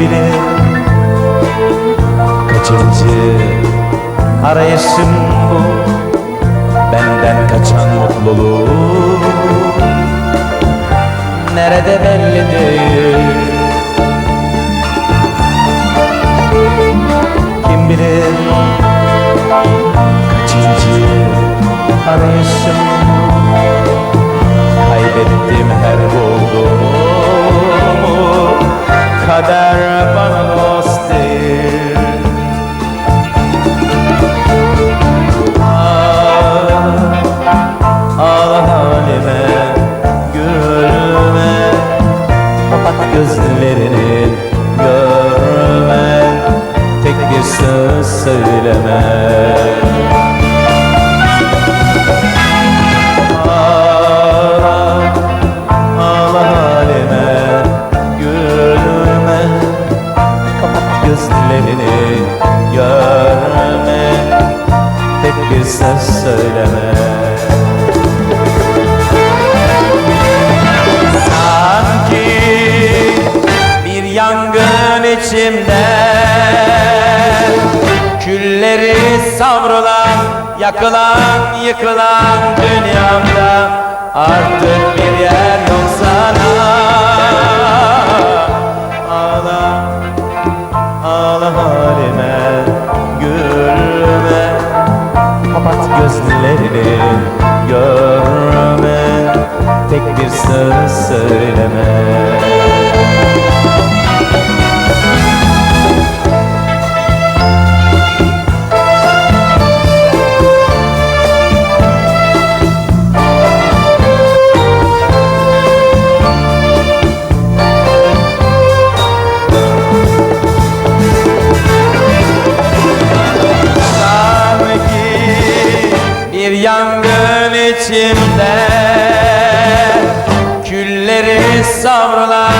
Bilir kaçıncı arayışım bu? Benden kaçan mutluluk Nerede belli değil Söz söyleme. Sanki bir yangın içimde Külleri savrulan, yakılan, yıkılan dünyamda Artık bir yer yok sana Kapat gözlerini görme. Tek bir söz söyleme içimde Külleri savrulan,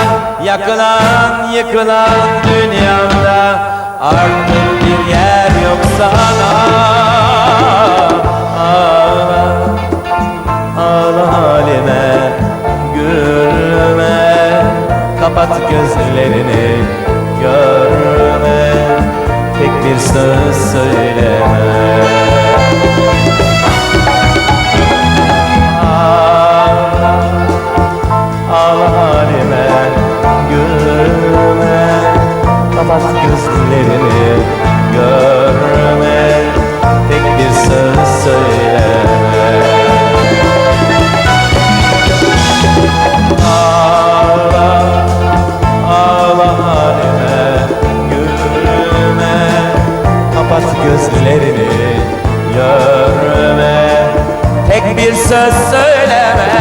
yakılan, yıkılan dünyamda Artık bir yer yok sana. Ağla, ağla halime gülme. Kapat gözlerini görme. Tek bir söz söyleme bir söz söyleme